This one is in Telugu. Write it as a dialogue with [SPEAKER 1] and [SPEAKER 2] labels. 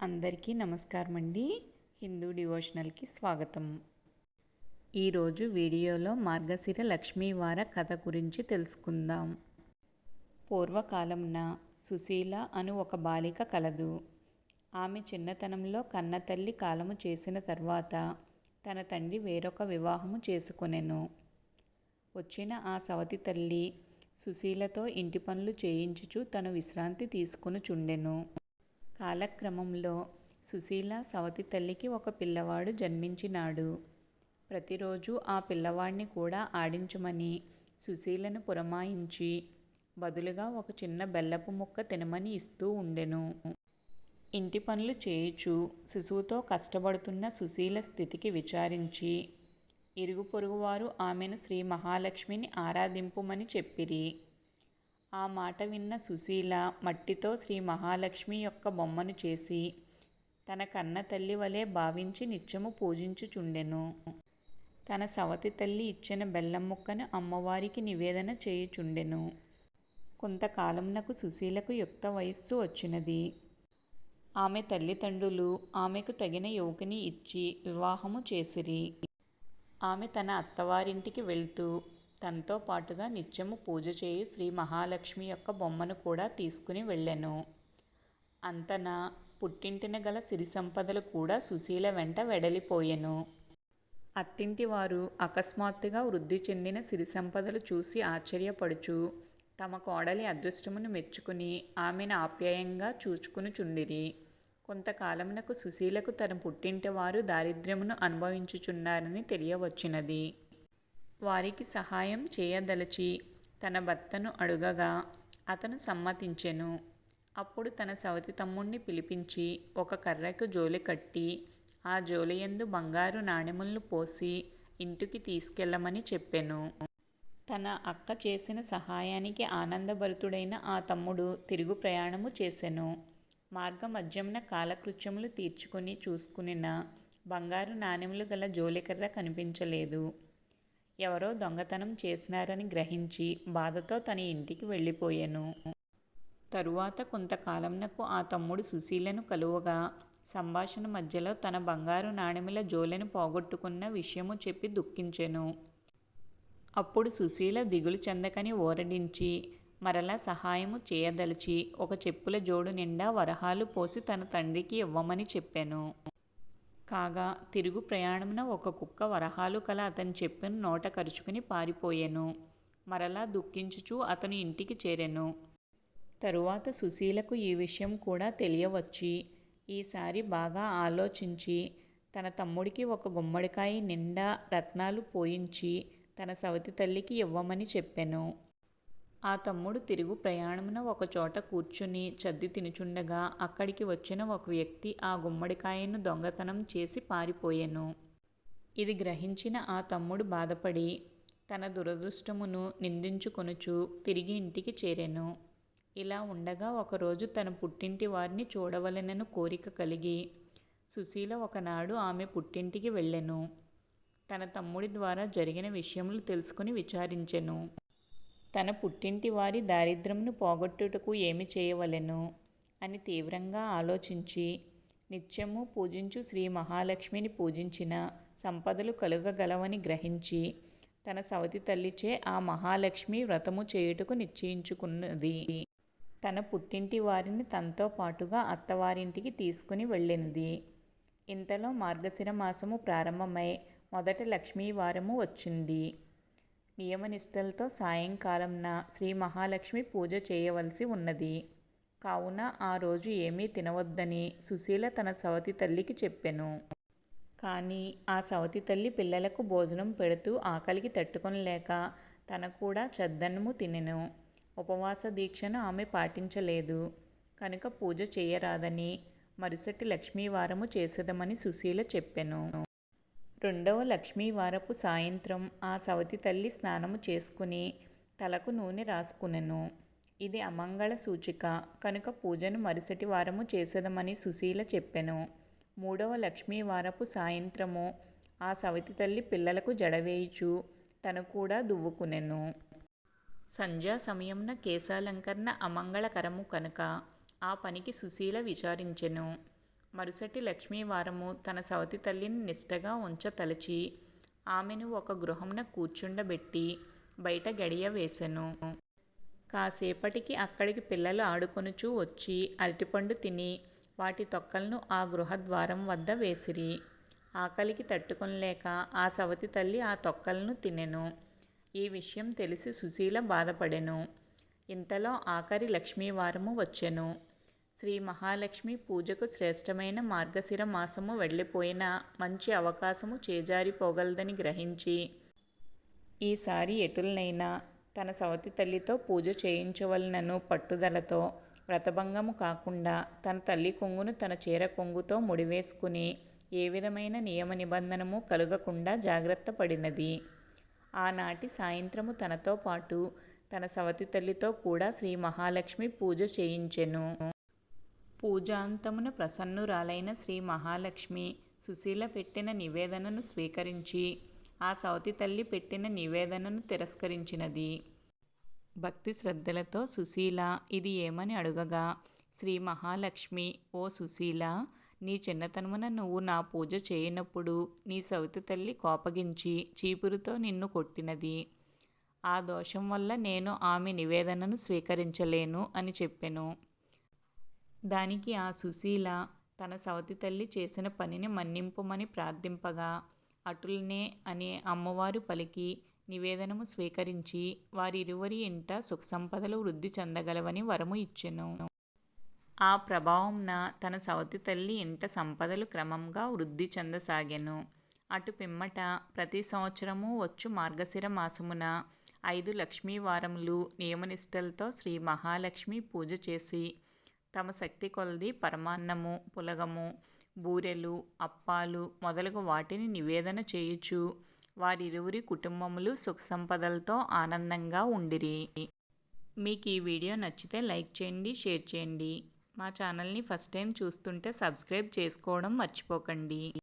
[SPEAKER 1] అందరికీ నమస్కారం అండి హిందూ డివోషనల్కి స్వాగతం. ఈరోజు వీడియోలో మార్గశిర లక్ష్మీవార కథ గురించి తెలుసుకుందాం. పూర్వకాలంన సుశీల అను ఒక బాలిక కలదు. ఆమె చిన్నతనంలో కన్నతల్లి కాలము చేసిన తర్వాత తన తండ్రి వేరొక వివాహము చేసుకొనెను. వచ్చిన ఆ సవతి తల్లి సుశీలతో ఇంటి పనులు చేయించుచు తను విశ్రాంతి తీసుకుని చుండెను కాలక్రమంలో సుశీల సవతి తల్లికి ఒక పిల్లవాడు జన్మించినాడు. ప్రతిరోజు ఆ పిల్లవాడిని కూడా ఆడించమని సుశీలను పురమాయించి బదులుగా ఒక చిన్న బెల్లపు ముక్క తినమని ఇస్తూ ఉండెను. ఇంటి పనులు చేయుచు శిశువుతో కష్టపడుతున్న సుశీల స్థితికి విచారించి ఇరుగు పొరుగువారు ఆమెను శ్రీ మహాలక్ష్మిని ఆరాధింపుమని చెప్పిరి. ఆ మాట విన్న సుశీల మట్టితో శ్రీ మహాలక్ష్మి యొక్క బొమ్మను చేసి తన కన్న తల్లి వలె భావించి నిత్యము పూజించుచుండెను. తన సవతి తల్లి ఇచ్చిన బెల్లం ముక్కను అమ్మవారికి నివేదన చేయుచుండెను. కొంతకాలంనకు సుశీలకు యుక్త వయస్సు వచ్చినది. ఆమె తల్లిదండ్రులు ఆమెకు తగిన యువకుని ఇచ్చి వివాహము చేసిరి. ఆమె తన అత్తవారింటికి వెళ్తూ తనతో పాటుగా నిత్యము పూజ చేయి శ్రీ మహాలక్ష్మి యొక్క బొమ్మను కూడా తీసుకుని వెళ్ళెను. అంతన పుట్టింటిన గల సిరి సంపదలు కూడా సుశీల వెంట వెడలిపోయెను. అత్తింటి వారు అకస్మాత్తుగా వృద్ధి చెందిన సిరి సంపదలు చూసి ఆశ్చర్యపడుచు తమ కోడలి అదృష్టమును మెచ్చుకుని ఆమెను ఆప్యాయంగా చూచుకునుచుండిరి కొంతకాలమునకు సుశీలకు తన పుట్టింటి వారు దారిద్ర్యమును అనుభవించుచున్నారని తెలియవచ్చినది. వారికి సహాయం చేయదలచి తన భర్తను అడుగగా అతను సమ్మతించెను. అప్పుడు తన సవతి తమ్ముణ్ణి పిలిపించి ఒక కర్రకు జోలి కట్టి ఆ జోలియందు బంగారు నాణెములను పోసి ఇంటికి తీసుకెళ్ళమని చెప్పెను. తన అక్క చేసిన సహాయానికి ఆనందభరితుడైన ఆ తమ్ముడు తిరుగు ప్రయాణము చేసెను. మార్గమధ్యమున కాలకృత్యములు తీర్చుకుని చూసుకునిన బంగారు నాణెములు గల జోలికర్ర కనిపించలేదు. ఎవరో దొంగతనం చేసినారని గ్రహించి బాధతో తన ఇంటికి వెళ్ళిపోయాను. తరువాత కొంతకాలంనకు ఆ తమ్ముడు సుశీలను కలువగా సంభాషణ మధ్యలో తన బంగారు నాణెముల జోలెను పోగొట్టుకున్న విషయము చెప్పి దుఃఖించెను. అప్పుడు సుశీల దిగులు చెందకని ఓరడించి మరలా సహాయము చేయదలిచి ఒక చెప్పుల జోడు నిండా వరహాలు పోసి తన తండ్రికి ఇవ్వమని చెప్పాను. కాగా తిరుగు ప్రయాణమున ఒక కుక్క వరహాలు కల అతని చెప్పును నోట కరుచుకుని పారిపోయెను. మరలా దుఃఖించుచు అతను ఇంటికి చేరెను. తరువాత సుశీలకు ఈ విషయం కూడా తెలియవచ్చి ఈసారి బాగా ఆలోచించి తన తమ్ముడికి ఒక గుమ్మడికాయ నిండా రత్నాలు పోయించి తన సవతి తల్లికి ఇవ్వమని చెప్పాను. ఆ తమ్ముడు తిరుగు ప్రయాణమున ఒకచోట కూర్చుని చద్ది తినుచుండగా అక్కడికి వచ్చిన ఒక వ్యక్తి ఆ గుమ్మడికాయను దొంగతనం చేసి పారిపోయెను. ఇది గ్రహించిన ఆ తమ్ముడు బాధపడి తన దురదృష్టమును నిందించుకొనుచు తిరిగి ఇంటికి చేరాను. ఇలా ఉండగా ఒకరోజు తన పుట్టింటి వారిని చూడవలెనను కోరిక కలిగి సుశీల ఒకనాడు ఆమె పుట్టింటికి వెళ్ళెను. తన తమ్ముడి ద్వారా జరిగిన విషయములు తెలుసుకుని విచారించెను. తన పుట్టింటి వారి దారిద్ర్యమును పోగొట్టుటకు ఏమి చేయవలెను? అని తీవ్రంగా ఆలోచించి నిత్యము పూజించు శ్రీ మహాలక్ష్మిని పూజించిన సంపదలు కలుగగలవని గ్రహించి తన సవతి తల్లిచే ఆ మహాలక్ష్మి వ్రతము చేయుటకు నిశ్చయించుకున్నది. తన పుట్టింటి వారిని తనతో పాటుగా అత్తవారింటికి తీసుకుని వెళ్ళినది. ఇంతలో మార్గశిర మాసము ప్రారంభమై మొదట లక్ష్మీవారము వచ్చింది. నియమనిష్టలతో సాయంకాలంన శ్రీ మహాలక్ష్మి పూజ చేయవలసి ఉన్నది. కావున ఆ రోజు ఏమీ తినవద్దని సుశీల తన సవతి తల్లికి చెప్పెను. కానీ ఆ సవతి తల్లి పిల్లలకు భోజనం పెడుతూ ఆకలికి తట్టుకొనలేక తన కూడా చద్దన్నము తినెను. ఉపవాస దీక్షను ఆమె పాటించలేదు. కనుక పూజ చేయరాదని మరుసటి లక్ష్మీవారము చేసేదమని సుశీల చెప్పెను. రెండవ లక్ష్మీవారపు సాయంత్రం ఆ సవతి తల్లి స్నానము చేసుకుని తలకు నూనె రాసుకునెను. ఇది అమంగళ సూచిక. కనుక పూజను మరుసటి వారము చేసేదమని సుశీల చెప్పెను. మూడవ లక్ష్మీవారపు సాయంత్రము ఆ సవతి తల్లి పిల్లలకు జడవేయుచు తను కూడా దువ్వుకునెను. సంధ్యా సమయంన కేశాలంకరణ అమంగళకరము కనుక ఆ పనికి సుశీల విచారించెను. మరుసటి లక్ష్మీవారము తన సవతి తల్లిని నిష్టగా ఉంచతలచి ఆమెను ఒక గృహమున కూర్చుండబెట్టి బయట గడియ వేసెను. కాసేపటికి అక్కడికి పిల్లలు ఆడుకొనుచూ వచ్చి అరటిపండు తిని వాటి తొక్కలను ఆ గృహద్వారం వద్ద వేసిరి. ఆకలికి తట్టుకొనలేక ఆ సవతి తల్లి ఆ తొక్కలను తినెను. ఈ విషయం తెలిసి సుశీల బాధపడెను. ఇంతలో ఆఖరి లక్ష్మీవారము వచ్చెను. శ్రీ మహాలక్ష్మి పూజకు శ్రేష్టమైన మార్గశిర మాసము వెళ్ళిపోయిన మంచి అవకాశము చేజారిపోగలదని గ్రహించి ఈసారి ఎటులనైనా తన సవతి తల్లితో పూజ చేయించవలనను పట్టుదలతో వ్రతభంగము కాకుండా తన తల్లి కొంగును తన చీర కొంగుతో ముడివేసుకుని ఏ విధమైన నియమ నిబంధనము కలుగకుండా జాగ్రత్త పడినది. ఆనాటి సాయంత్రము తనతో పాటు తన సవతి తల్లితో కూడా శ్రీ మహాలక్ష్మి పూజ చేయించెను. పూజాంతమున ప్రసన్నురాలైన శ్రీ మహాలక్ష్మి సుశీల పెట్టిన నివేదనను స్వీకరించి ఆ సవతి తల్లి పెట్టిన నివేదనను తిరస్కరించినది. భక్తి శ్రద్ధలతో సుశీల ఇది ఏమని అడుగగా శ్రీ మహాలక్ష్మి ఓ సుశీల నీ చిన్నతనమున నువ్వు నా పూజ చేయనప్పుడు నీ సవితి తల్లి కోపగించి చీపురుతో నిన్ను కొట్టినది. ఆ దోషం వల్ల నేను ఆమె నివేదనను స్వీకరించలేను అని చెప్పెను. దానికి ఆ సుశీల తన సవతి తల్లి చేసిన పనిని మన్నింపుమని ప్రార్థింపగా అటులనే అనే అమ్మవారు పలికి నివేదనము స్వీకరించి వారిరువరి ఇంట సుఖ సంపదలు వృద్ధి చెందగలవని వరము ఇచ్చెను. ఆ ప్రభావంన తన సవతి తల్లి ఇంట సంపదలు క్రమంగా వృద్ధి చెందసాగాను. అటు పిమ్మట ప్రతి సంవత్సరము వచ్చు మార్గశిర మాసమున ఐదు లక్ష్మీవారములు నియమనిష్టలతో శ్రీ మహాలక్ష్మి పూజ చేసి తమ శక్తి కొలది పరమాన్నము పులగము బూరెలు అప్పాలు మొదలగు వాటిని నివేదన చేయుచు వారిరువురి కుటుంబములు సుఖ సంపదలతో ఆనందంగా ఉండిరి. మీకు ఈ వీడియో నచ్చితే లైక్ చేయండి షేర్ చేయండి. మా ఛానల్ని ఫస్ట్ టైం చూస్తుంటే సబ్స్క్రైబ్ చేసుకోవడం మర్చిపోకండి.